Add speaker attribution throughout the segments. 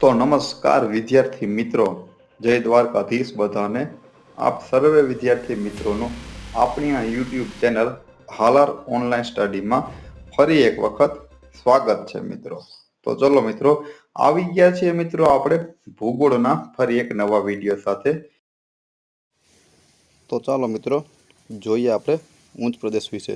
Speaker 1: તો નમસ્કાર વિદ્યાર્થી મિત્રો. જય દ્વારકાધીશ બધાને. આપ સર્વે વિદ્યાર્થી મિત્રોનું આપણી આ યુટ્યુબ ચેનલ હાલાર ઓનલાઈન સ્ટડીમાં ફરી એક વખત સ્વાગત છે મિત્રો. તો ચલો મિત્રો, આવી ગયા છીએ મિત્રો આપણે ભૂગોળના ફરી એક નવા વીડિયો સાથે. તો ચાલો મિત્રો, જોઈએ આપણે ઉચ્ચ પ્રદેશ વિશે.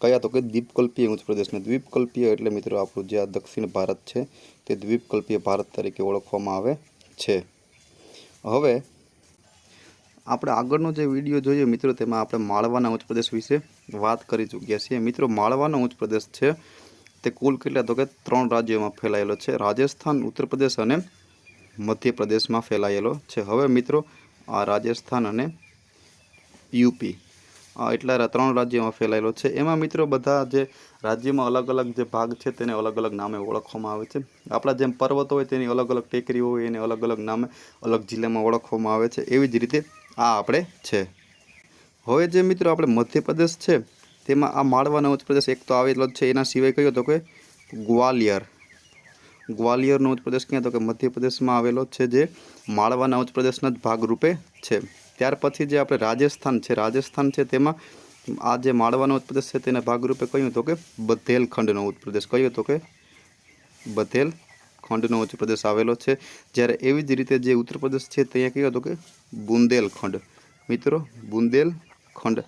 Speaker 1: કયા તો કે દ્વીપકલ્પીય ઉચ્ચ પ્રદેશને દ્વીપકલ્પીય એટલે મિત્રો આપણું જે આ દક્ષિણ ભારત છે તે દ્વીપકલ્પીય ભારત તરીકે ઓળખવામાં આવે છે. હવે આપણે આગળનો જે વીડિયો જોઈએ મિત્રો તેમાં આપણે માળવાના ઉચ્ચ પ્રદેશ વિશે વાત કરી ચૂક્યા છીએ. મિત્રો માળવાનો ઉચ્ચ પ્રદેશ છે તે કુલ કેટલા તો કે ત્રણ રાજ્યોમાં ફેલાયેલો છે. રાજસ્થાન, ઉત્તર પ્રદેશ અને મધ્યપ્રદેશમાં ફેલાયેલો છે. હવે મિત્રો આ રાજસ્થાન અને યુપી. એટલા ત્રણ રાજ્યોમાં ફેલાયેલો છે. એમાં મિત્રો બધા જે રાજ્યમાં અલગ અલગ જે ભાગ છે તેને અલગ અલગ નામે ઓળખવામાં આવે છે. આપણા જેમ પર્વતો હોય તેની અલગ અલગ ટેકરી હોય એને અલગ અલગ નામે અલગ જિલ્લામાં ઓળખવામાં આવે છે. એવી જ રીતે આ આપણે છે. હવે જે મિત્રો આપણે મધ્યપ્રદેશ છે, તેમાં આ માળવાનો ઉચ્ચપ્રદેશ એક તો આવેલો જ છે. એના સિવાય કયો તો કે ગ્વાલિયર. ગ્વાલિયરનો ઉચ્ચપ્રદેશ ક્યાં તો કે મધ્યપ્રદેશમાં આવેલો છે, જે માળવાના ઉચ્ચપ્રદેશના જ ભાગરૂપે છે. ત્યાર પછી જે આપણે રાજસ્થાન છે રાજસ્થાન છે તેમાં આ જે માળવાનો ઉત્પ્રદેશ છે તેના ભાગરૂપે કહ્યું તો કે બધેલખંડનો ઉત્પ્રદેશ. કહ્યું કયો તો કે બધેલ ખંડનો ઉચ્ચ આવેલો છે. જ્યારે એવી જ રીતે જે ઉત્તર પ્રદેશ છે, ત્યાં કહ્યું તો કે બુંદેલખંડ. મિત્રો, બુંદેલખંડ.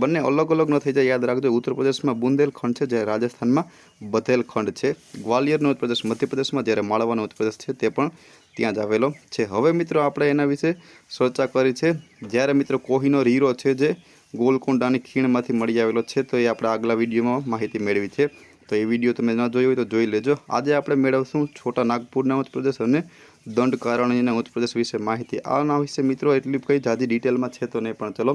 Speaker 1: બંને અલગ અલગ ન થઈ જાય, યાદ રાખજો. ઉત્તર પ્રદેશમાં બુંદેલખંડ છે, જ્યારે રાજસ્થાનમાં બધેલખંડ છે. ગ્વાલિયરનો પ્રદેશ મધ્યપ્રદેશમાં જ્યારે માળવાનો પ્રદેશ છે, તે પણ ત્યાં જ આવેલો છે. હવે મિત્રો, આપણે એના વિશે ચર્ચા કરી છે. જ્યારે મિત્રો, કોહિનો હીરો છે જે ગોલકોંડાની ખીણમાંથી મળી આવેલો છે, તો એ આપણે આગલા વિડીયોમાં માહિતી મેળવી છે. તો એ વીડિયો તમે ન જોયો હોય તો જોઈ લેજો. આજે આપણે મેળવશું છોટા નાગપુરના ઉચ્ચ પ્રદેશ અને દંડ કારણીના ઉચ્ચ પ્રદેશ વિશે માહિતી. આના વિશે મિત્રો, એટલી કંઈ જાજી ડિટેલમાં છે તો નહીં, પણ ચલો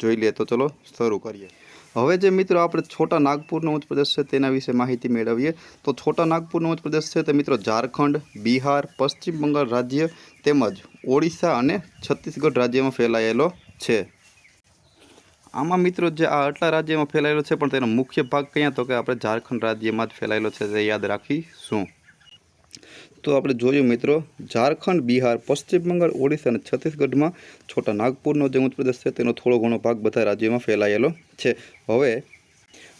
Speaker 1: જોઈ લઈએ તો ચલો શરૂ કરીએ. હવે જે મિત્રો આપણે છોટા નાગપુરનો ઉચ્ચ પ્રદેશ છે તેના વિશે માહિતી મેળવીએ. તો છોટા નાગપુરનો ઉચ્ચ પ્રદેશ છે તે મિત્રો ઝારખંડ, બિહાર, પશ્ચિમ બંગાળ રાજ્ય તેમજ ઓડિશા અને છત્તીસગઢ રાજ્યમાં ફેલાયેલો છે. આમાં મિત્રો જે આ આટલા રાજ્યમાં ફેલાયેલો છે પણ તેનો મુખ્ય ભાગ ક્યાં? તો કે આપણે ઝારખંડ રાજ્યમાં જ ફેલાયેલો છે તે યાદ રાખીશું. તો આપણે જોયું મિત્રો, ઝારખંડ, બિહાર, પશ્ચિમ બંગાળ, ઓડિશા અને છત્તીસગઢમાં છોટા નાગપુરનો જે ઉચ્ચ પ્રદેશ છે, તેનો થોડો ઘણો ભાગ બધા રાજ્યોમાં ફેલાયેલો છે. હવે,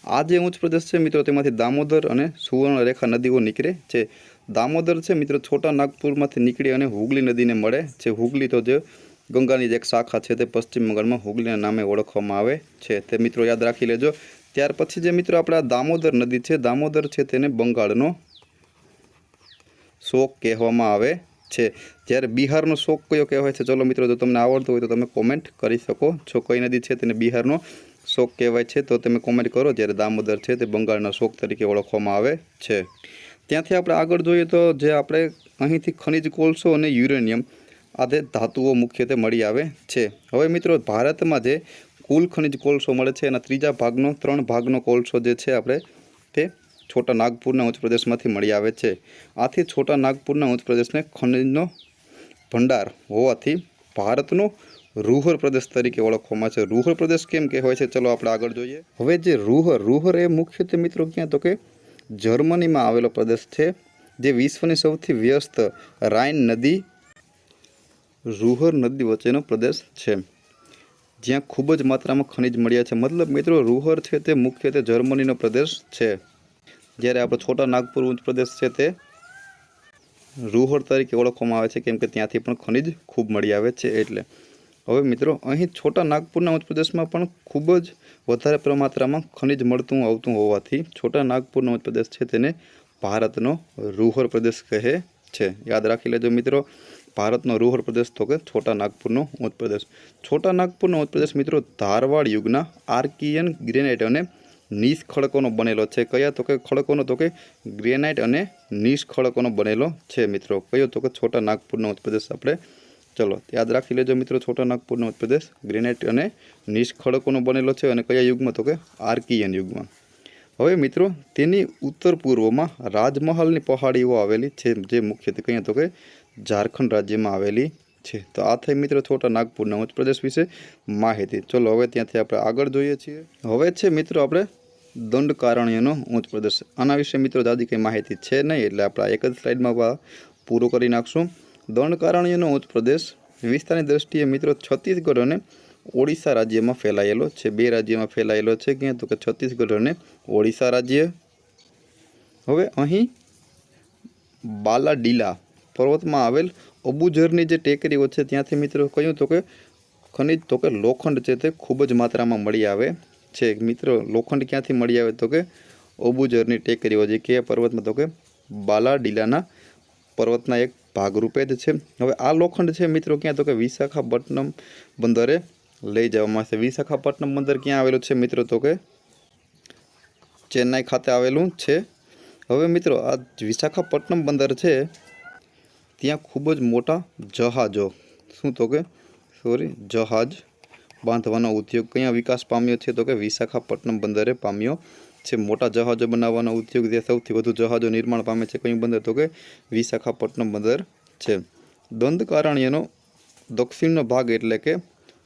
Speaker 1: આ જે ઉચ્ચ પ્રદેશ છે મિત્રો, તેમાંથી દામોદર અને સુવર્ણરેખા નદીઓ નીકળે છે. દામોદર છે મિત્રો, છોટા નાગપુરમાંથી નીકળી અને હુગલી નદીને મળે છે. હુગલી તો જે ગંગાની જે એક શાખા છે, તે પશ્ચિમ બંગાળમાં હુગલીના નામે ઓળખવામાં આવે છે. તે મિત્રો યાદ રાખી લેજો. ત્યાર પછી જે મિત્રો, આપણે દામોદર નદી છે, દામોદર છે તેને બંગાળનો શોક કહેવામાં આવે છે. જ્યારે બિહારનો શોક કયો કહેવાય છે? ચલો મિત્રો, જો તમને આવડતું હોય તો તમે કોમેન્ટ કરી શકો. છો કઈ નદી છે તેને બિહારનો શોક કહેવાય છે, તો તમે કોમેન્ટ કરો. જ્યારે દામોદર છે તે બંગાળના શોક તરીકે ઓળખવામાં આવે છે. ત્યાંથી આપણે આગળ જોઈએ તો જે આપણે અહીંથી ખનિજ કોલસો અને યુરેનિયમ આ તે ધાતુઓ મુખ્યત્વે મળી આવે છે. હવે મિત્રો, ભારતમાં જે કુલ ખનિજ કોલસો મળે છે, એના ત્રીજા ભાગનો, ત્રણ ભાગનો કોલસો જે છે આપણે તે છોટા નાગપુરના ઉચ્ચ પ્રદેશમાંથી મળી આવે છે. આથી છોટા નાગપુરના ઉચ્ચ પ્રદેશને ખનિજનો ભંડાર હોવાથી ભારતનો રૂહર પ્રદેશ તરીકે ઓળખવામાં છે. રૂહર પ્રદેશ કેમ કહેવાય છે? ચલો આપણે આગળ જોઈએ. હવે જે રૂહર રૂહર એ મુખ્યત્વે મિત્રો ક્યાં? તો કે જર્મનીમાં આવેલો પ્રદેશ છે, જે વિશ્વની સૌથી વ્યસ્ત રાઇન નદી, રૂહર નદી વચ્ચેનો પ્રદેશ છે. જ્યાં ખૂબ જ માત્રામાં ખનિજ મળ્યા છે. મતલબ મિત્રો, રૂહર છે તે મુખ્યત્વે જર્મનીનો પ્રદેશ છે. જ્યારે આપણો છોટા નાગપુર ઉચ્ચ પ્રદેશ છે તે, રૂહર તરીકે ઓળખવામાં આવે છે, કેમ કે ત્યાંથી પણ ખનિજ ખૂબ મળી આવે છે એટલે. હવે મિત્રો, અહીં છોટા નાગપુરના ઉચ્ચ પ્રદેશમાં પણ ખૂબ જ વધારે પ્રમાત્રામાં ખનિજ મળતું આવતું હોવાથી છોટા નાગપુરનો ઉચ્ચ પ્રદેશ છે તેને ભારતનો રૂહર પ્રદેશ કહે છે. યાદ રાખી લેજો મિત્રો, ભારતનો રૂહર પ્રદેશ તો કે છોટા નાગપુરનો ઉચ્ચ પ્રદેશ. છોટા નાગપુરનો ઉચ્ચ પ્રદેશ મિત્રો ધારવાડ યુગના આર્કિયન ગ્રેનાઇટ અને નીસ ખડકોનો બનેલો છે. કયા તો કે ખડકોનો તો કે ગ્રેનાઇટ અને નીસ ખડકોનો બનેલો છે મિત્રો. કયો તો કે છોટા નાગપુરનો ઉચ્ચ આપણે ચલો યાદ રાખી લેજો મિત્રો છોટા નાગપુરનો ઉચ્ચ ગ્રેનાઇટ અને નીસ ખડકોનો બનેલો છે અને કયા યુગમાં તો કે આર્કિયન યુગમાં. હવે મિત્રો તેની ઉત્તર પૂર્વમાં રાજમહલની પહાડીઓ આવેલી છે જે મુખ્યત્વે કહીએ તો કે ઝારખંડ રાજ્યમાં આવેલી છે. તો આ થઈ મિત્રો છોટા નાગપુરના ઉચ્ચ વિશે માહિતી. ચલો હવે ત્યાંથી આપણે આગળ જોઈએ છીએ. હવે છે મિત્રો આપણે દંડકારણ્યનો ઉચ્ચ પ્રદેશ આના વિશે મિત્રો દાદી કંઈ માહિતી છે નહીં, એટલે આપણે એક જ સ્લાઇડમાં પૂરો કરી નાખશું. દંડકારણ્યનો ઉચ્ચ પ્રદેશ વિસ્તારની દ્રષ્ટિએ મિત્રો છત્તીસગઢ અને ઓડિશા રાજ્યમાં ફેલાયેલો છે. બે રાજ્યમાં ફેલાયેલો છે ક્યાં? તો કે છત્તીસગઢ અને ઓડિશા રાજ્ય. હવે અહીં બાલાડીલા પર્વતમાં આવેલ અબુજરની જે ટેકરીઓ છે ત્યાંથી મિત્રો કહ્યું તો કે ખનિજ તો કે લોખંડ છે તે ખૂબ જ માત્રામાં મળી આવે. છે મિત્રો લોખંડ ક્યાંથી મળી આવે તો કે અબુજરની ટેકરીઓ જે કે પર્વતમાં તો કે બાલાડીલાના પર્વતના એક ભાગરૂપે જ છે. હવે આ લોખંડ છે મિત્રો ક્યાં તો કે વિશાખાપટ્ટનમ બંદરે લઈ જવામાં આવશે વિશાખાપટ્ટનમ બંદર ક્યાં આવેલું છે મિત્રો તો કે ચેન્નાઈ ખાતે આવેલું છે. હવે મિત્રો, આ વિશાખાપટ્ટનમ બંદર છે, ત્યાં ખૂબ જ મોટા જહાજો. શું તો કે? સોરી જહાજ. બાંધવાનો ઉદ્યોગ ક્યાં વિકાસ પામ્યો છે? તો કે વિશાખાપટ્ટનમ બંદરે પામ્યો છે. મોટા જહાજો બનાવવાનો ઉદ્યોગ જે સૌથી વધુ જહાજો નિર્માણ પામે છે કયું બંદર? તો કે વિશાખાપટ્ટનમ બંદર છે. દંડકારણ્યનો દક્ષિણનો ભાગ એટલે કે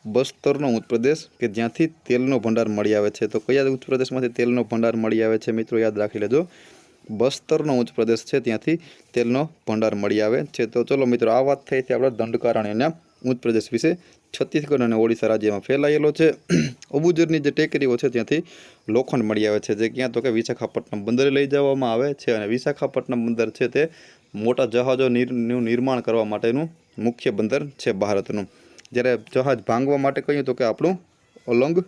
Speaker 1: બસ્તરનો ઉત્પ્રદેશ કે જ્યાંથી તેલનો ભંડાર મળી આવે છે. તો કયા ઉચ્ચ પ્રદેશમાંથી તેલનો ભંડાર મળી આવે છે મિત્રો યાદ રાખી લેજો. બસ્તરનો ઉચ્ચ પ્રદેશ છે ત્યાંથી તેલનો ભંડાર મળી આવે છે. તો ચલો મિત્રો, આ વાત થઈ હતી આપણા દંડકારણ્યના ઉચ્ચ પ્રદેશ વિશે. છત્તીસગઢ અને ઓડિશા રાજ્યમાં ફેલાયેલો છે. અબુજરની જે ટેકરીઓ છે ત્યાંથી લોખંડ મળી આવે છે, જે ક્યાં તો કે વિશાખાપટ્ટનમ બંદરે લઈ જવામાં આવે છે અને વિશાખાપટ્ટનમ બંદર છે તે મોટા જહાજો નિર- નિર્માણ કરવા માટેનું મુખ્ય બંદર છે ભારતનું. જ્યારે જહાજ ભાંગવા માટે કહ્યું તો કે આપણું અલંગ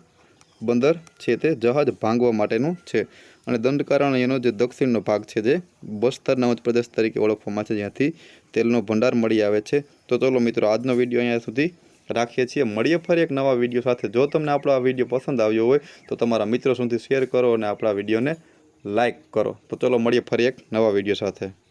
Speaker 1: બંદર છે તે જહાજ ભાંગવા માટેનું છે અને દંડકારણ એનો જે દક્ષિણનો ભાગ છે જે બસ્તરના નવજ પ્રદેશ તરીકે ઓળખવામાં છે, જ્યાંથી તેલનો ભંડાર મળી આવે છે. તો ચલો મિત્રો, આજનો વીડિયો અહીંયા સુધી રાખીએ છીએ. મળીએ ફરી એક નવા વીડિયો સાથે. જો તમને આપણો આ વીડિયો પસંદ આવ્યો હોય, તો તમારા મિત્રો સુધી શેર કરો અને આપણા વિડીયોને લાઇક કરો. તો ચલો મળીએ ફરી એક નવા વીડિયો સાથે.